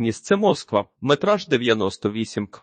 Місце Москва, метраж 98 к.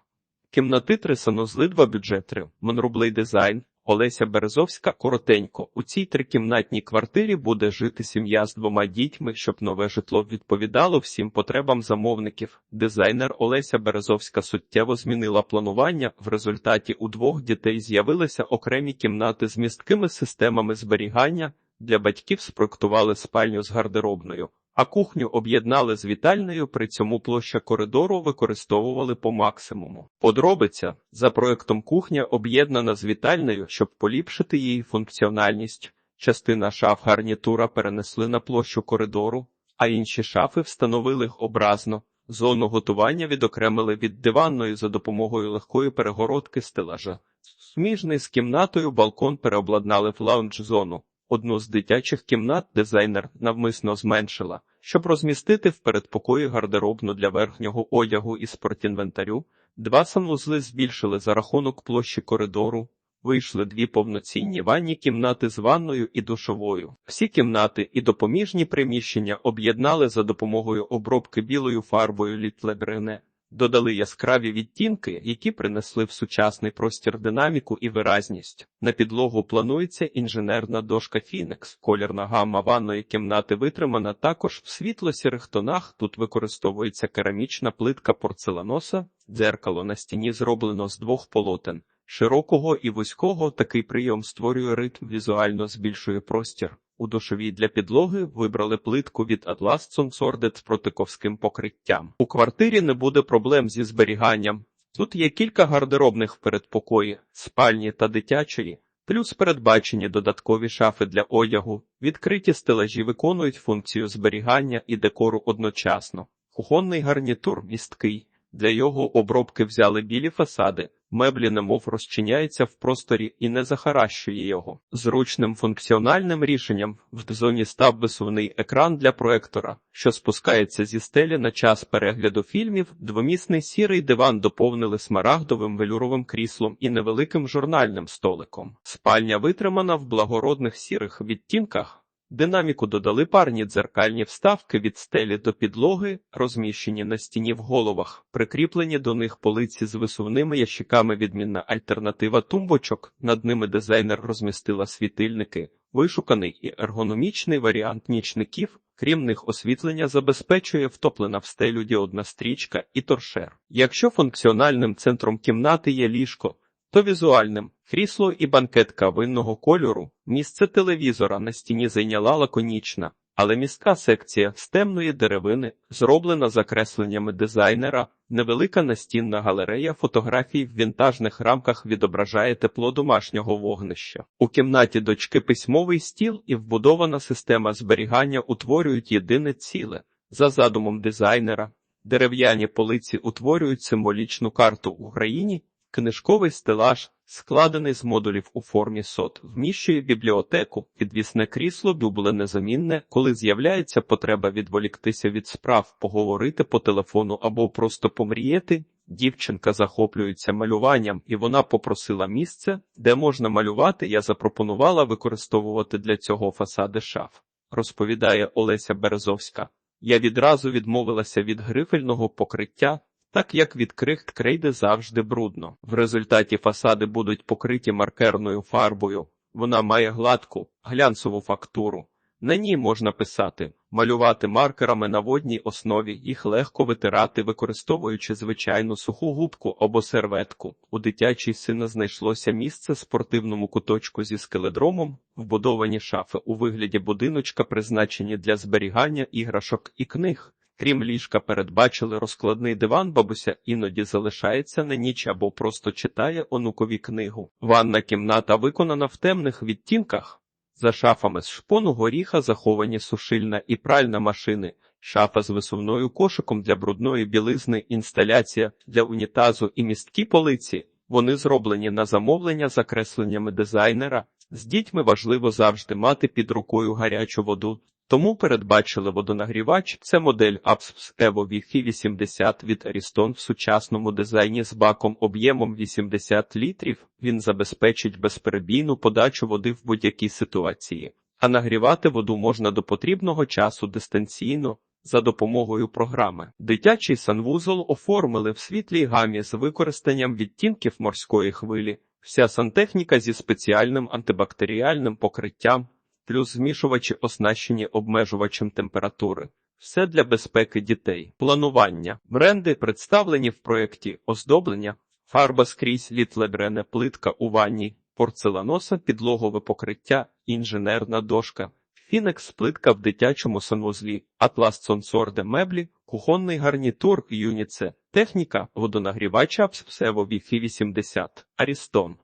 Кімнати три санузли, два бюджетри, монрублей дизайн, Олеся Березовська, коротенько. У цій трикімнатній квартирі буде жити сім'я з двома дітьми, щоб нове житло відповідало всім потребам замовників. Дизайнер Олеся Березовська суттєво змінила планування. В результаті у двох дітей з'явилися окремі кімнати з місткими системами зберігання. Для батьків спроектували спальню з гардеробною, а кухню об'єднали з вітальною, при цьому площа коридору використовували по максимуму. Подробиця за проектом кухня об'єднана з вітальною, щоб поліпшити її функціональність. Частина шаф гарнітура перенесли на площу коридору, а інші шафи встановили образно. Зону готування відокремили від диванної за допомогою легкої перегородки стелажа. Сміжний з кімнатою балкон переобладнали в лаунж-зону. Одну з дитячих кімнат дизайнер навмисно зменшила, щоб розмістити в передпокої гардеробну для верхнього одягу і спортінвентарю. Два санвузли збільшили за рахунок площі коридору. Вийшли дві повноцінні ванні кімнати з ванною і душовою. Всі кімнати і допоміжні приміщення об'єднали за допомогою обробки білою фарбою літлегрене. Додали яскраві відтінки, які принесли в сучасний простір динаміку і виразність. На підлогу планується інженерна дошка Фінекс. Колірна гамма ванної кімнати витримана також в світло-сірих тонах. Тут використовується керамічна плитка порцеланоса, дзеркало на стіні зроблено з двох полотен. Широкого і вузького такий прийом створює ритм, візуально збільшує простір. У душовій для підлоги вибрали плитку від Atlas Sonsordet з протиковським покриттям. У квартирі не буде проблем зі зберіганням. Тут є кілька гардеробних в передпокої, спальні та дитячої, плюс передбачені додаткові шафи для одягу. Відкриті стелажі виконують функцію зберігання і декору одночасно. Кухонний гарнітур місткий. Для його обробки взяли білі фасади, меблі немов розчиняється в просторі і не захаращує його. Зручним функціональним рішенням в зоні став висувний екран для проектора, що спускається зі стелі на час перегляду фільмів. Двомісний сірий диван доповнили смарагдовим велюровим кріслом і невеликим журнальним столиком. Спальня витримана в благородних сірих відтінках. Динаміку додали парні дзеркальні вставки від стелі до підлоги, розміщені на стіні в головах, прикріплені до них полиці з висувними ящиками відмінна альтернатива тумбочок. Над ними дизайнер розмістила світильники, вишуканий і ергономічний варіант нічників. Крім них, освітлення забезпечує втоплена в стелю діодна стрічка і торшер. Якщо функціональним центром кімнати є ліжко, то візуальним крісло і банкетка винного кольору, місце телевізора на стіні зайняла лаконічна, але містка секція з темної деревини, зроблена закресленнями дизайнера, невелика настінна галерея фотографій в вінтажних рамках відображає тепло домашнього вогнища. У кімнаті дочки письмовий стіл і вбудована система зберігання утворюють єдине ціле за задумом дизайнера. Дерев'яні полиці утворюють символічну карту Україні. Книжковий стелаж, складений з модулів у формі сот, вміщує бібліотеку, підвісне крісло дубле незамінне, коли з'являється потреба відволіктися від справ, поговорити по телефону або просто помріяти. Дівчинка захоплюється малюванням, і вона попросила місце, де можна малювати. Я запропонувала використовувати для цього фасади шаф, розповідає Олеся Березовська. Я відразу відмовилася від грифельного покриття так як від крихт крейди завжди брудно. В результаті фасади будуть покриті маркерною фарбою. Вона має гладку, глянцеву фактуру. На ній можна писати, малювати маркерами на водній основі, їх легко витирати, використовуючи звичайну суху губку або серветку. У дитячій сина знайшлося місце спортивному куточку зі скеледромом, вбудовані шафи у вигляді будиночка, призначені для зберігання іграшок і книг. Крім ліжка, передбачили розкладний диван, бабуся іноді залишається на ніч або просто читає онукові книгу. Ванна кімната виконана в темних відтінках. За шафами з шпону горіха заховані сушильна і пральна машини, шафа з висувною кошиком для брудної білизни, інсталяція для унітазу і місткі полиці. Вони зроблені на замовлення за кресленнями дизайнера. З дітьми важливо завжди мати під рукою гарячу воду. Тому передбачили водонагрівач. Це модель APS Evo Wi-Fi 80 від Ariston в сучасному дизайні з баком об'ємом 80 літрів. Він забезпечить безперебійну подачу води в будь-якій ситуації, а нагрівати воду можна до потрібного часу дистанційно. за допомогою програми. Дитячий санвузол оформили в світлій гамі з використанням відтінків морської хвилі. Вся сантехніка зі спеціальним антибактеріальним покриттям, плюс змішувачі оснащені обмежувачем температури. Все для безпеки дітей. Планування. Бренди представлені в проєкті оздоблення, фарба скрізь літлебрене плитка у ванні, порцеланоса підлогове покриття, інженерна дошка, фінекс плитка в дитячому санвузлі, атлас сонсорде меблі, кухонний гарнітур Юніце, техніка, водонагрівач Апс Псево Віфі 80, Арістон.